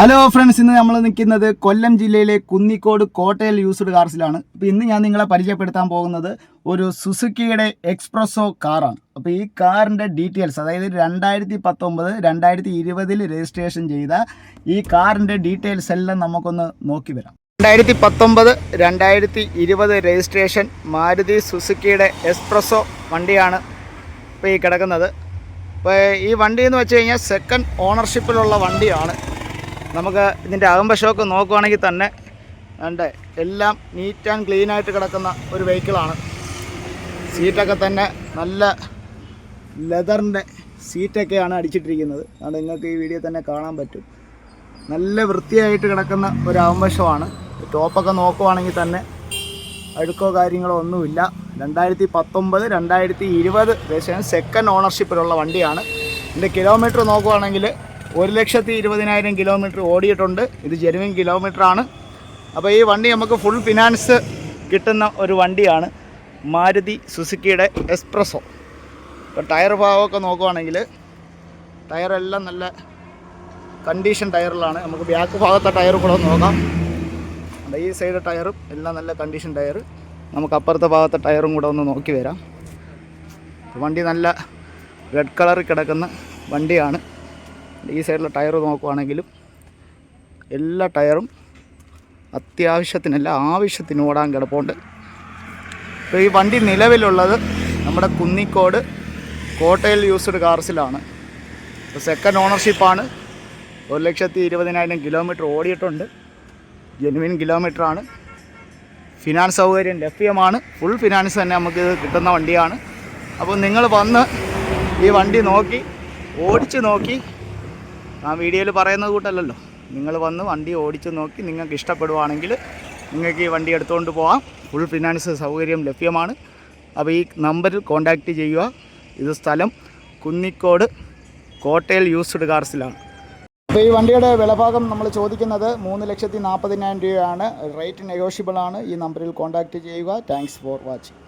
Hello friends ഇന്ന് നമ്മൾ നിൽക്കുന്നത് കൊല്ലം ജില്ലയിലെ കുന്നിക്കോട് കോട്ടയിൽ യൂസ്ഡ് കാർസിലാണ് അപ്പോൾ ഇന്ന് ഞാൻ നിങ്ങളെ പരിചയപ്പെടുത്താൻ പോകുന്നത് ഒരു സുസുക്കിയുടെ എക്സ്പ്രസോ കാറാണ് അപ്പോൾ ഈ കാറിന്റെ ഡീറ്റെയിൽസ് അതായത് രണ്ടായിരത്തി പത്തൊമ്പത് രണ്ടായിരത്തി ഇരുപതിൽ രജിസ്ട്രേഷൻ ചെയ്ത ഈ കാറിന്റെ ഡീറ്റെയിൽസ് എല്ലാം നമുക്കൊന്ന് നോക്കി വരാം. രണ്ടായിരത്തി പത്തൊമ്പത് രണ്ടായിരത്തി ഇരുപത് രജിസ്ട്രേഷൻ മാരുതി സുസുക്കിയുടെ എക്സ്പ്രസോ വണ്ടിയാണ് ഇപ്പോൾ ഈ കിടക്കുന്നത്. അപ്പോൾ ഈ വണ്ടി എന്ന് വെച്ച് കഴിഞ്ഞാൽ സെക്കൻഡ് ഓണർഷിപ്പിലുള്ള വണ്ടിയാണ്. നമുക്ക് ഇതിന്റെ അകമ്പശമൊക്കെ നോക്കുവാണെങ്കിൽ തന്നെ ഉണ്ട് എല്ലാം നീറ്റ് ആൻഡ് ക്ലീൻ ആയിട്ട് കിടക്കുന്ന ഒരു വെഹിക്കിളാണ് സീറ്റൊക്കെ തന്നെ നല്ല ലെതറിന്റെ സീറ്റൊക്കെയാണ് അടിച്ചിട്ടിരിക്കുന്നത്. അതുകൊണ്ട് നിങ്ങൾക്ക് ഈ വീഡിയോ തന്നെ കാണാൻ പറ്റും. നല്ല വൃത്തിയായിട്ട് കിടക്കുന്ന ഒരു അകമ്പശമാണ് ടോപ്പൊക്കെ നോക്കുവാണെങ്കിൽ തന്നെ അഴുക്കോ കാര്യങ്ങളോ ഒന്നുമില്ല. രണ്ടായിരത്തി പത്തൊമ്പത് രണ്ടായിരത്തി ഇരുപത് സെക്കൻഡ് ഓണർഷിപ്പിലുള്ള വണ്ടിയാണ്. ഇതിന്റെ കിലോമീറ്റർ നോക്കുവാണെങ്കിൽ ഒരു ലക്ഷത്തി ഇരുപതിനായിരം കിലോമീറ്റർ ഓടിയിട്ടുണ്ട്. ഇത് ജെനുവിൻ കിലോമീറ്ററാണ് അപ്പോൾ ഈ വണ്ടി നമുക്ക് ഫുൾ ഫിനാൻസ് കിട്ടുന്ന ഒരു വണ്ടിയാണ് മാരുതി സുസുക്കിയുടെ എക്സ്പ്രസോ ഇപ്പോൾ ടയർ ഭാഗമൊക്കെ നോക്കുവാണെങ്കിൽ ടയറെല്ലാം നല്ല കണ്ടീഷൻ ടയറിലാണ് നമുക്ക് ബാക്ക് ഭാഗത്തെ ടയർ കൂടെ നോക്കാം. ഈ സൈഡ് ടയറും എല്ലാം നല്ല കണ്ടീഷൻ ടയർ നമുക്ക് അപ്പുറത്തെ ഭാഗത്തെ ടയറും കൂടെ ഒന്ന് നോക്കി വരാം. വണ്ടി നല്ല റെഡ് കളറിൽ കിടക്കുന്ന വണ്ടിയാണ്. ഈ സൈഡിലെ ടയർ നോക്കുവാണെങ്കിലും എല്ലാ ടയറും അത്യാവശ്യത്തിനല്ല ആവശ്യത്തിന് ഓടാൻ കിടപ്പുണ്ട്. ഇപ്പോൾ ഈ വണ്ടി നിലവിലുള്ളത് നമ്മുടെ കുന്നിക്കോട് കോട്ടയിൽ യൂസ്ഡ് കാർസിലാണ്. സെക്കൻഡ് ഓണർഷിപ്പാണ് ഒരു ലക്ഷത്തി ഇരുപതിനായിരം കിലോമീറ്റർ ഓടിയിട്ടുണ്ട്. ജെനുവിൻ കിലോമീറ്ററാണ് ഫിനാൻസ് സൗകര്യം ലഭ്യമാണ്. ഫുൾ ഫിനാൻസ് തന്നെ നമുക്ക് കിട്ടുന്ന വണ്ടിയാണ്. അപ്പോൾ നിങ്ങൾ വന്ന് ഈ വണ്ടി നോക്കി ഓടിച്ച് നോക്കി ആ വീഡിയോയിൽ പറയുന്നത് കൂട്ടല്ലല്ലോ. നിങ്ങൾ വന്ന് വണ്ടി ഓടിച്ച് നോക്കി നിങ്ങൾക്ക് ഇഷ്ടപ്പെടുവാണെങ്കിൽ നിങ്ങൾക്ക് ഈ വണ്ടി എടുത്തുകൊണ്ട് പോകാം ഫുൾ ഫിനാൻസ് സൗകര്യം ലഭ്യമാണ്. അപ്പോൾ ഈ നമ്പറിൽ കോൺടാക്റ്റ് ചെയ്യുക. ഇത് സ്ഥലം കുന്നിക്കോട് കോട്ടയിൽ യൂസ്ഡ് കാർസിലാണ് അപ്പോൾ ഈ വണ്ടിയുടെ വിലഭാഗം നമ്മൾ ചോദിക്കുന്നത് മൂന്ന് ലക്ഷത്തി നാൽപ്പതിനായിരം രൂപയാണ്. റേറ്റ് നെഗോഷ്യബിൾ ആണ്. ഈ നമ്പറിൽ കോൺടാക്റ്റ് ചെയ്യുക. Thanks for watching